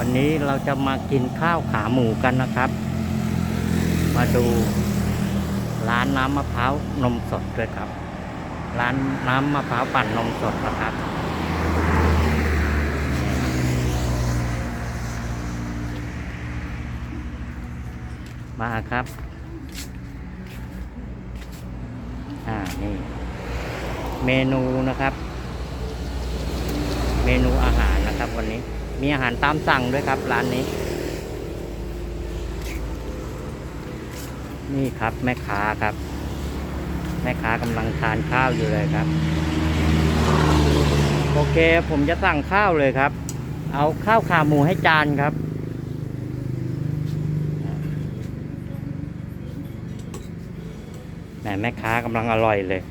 วันนี้เราจะมากินข้าวขาหมูกันนะครับ มาดูร้านน้ำมะพร้าวนมสดด้วยครับ ร้านน้ำมะพร้าวปั่นนมสดนะครับ มาครับ อ่า นี่ เมนูนะครับ เมนูอาหารนะครับวันนี้ มีอาหารตามสั่งด้วยครับ ร้านนี้ นี่ครับแม่ค้าครับ แม่ค้ากำลังทานข้าวอยู่เลยครับ โอเคผมจะสั่งข้าวเลยครับ เอาข้าวขาหมูให้จานครับแหมแม่ค้ากำลังอร่อยเลย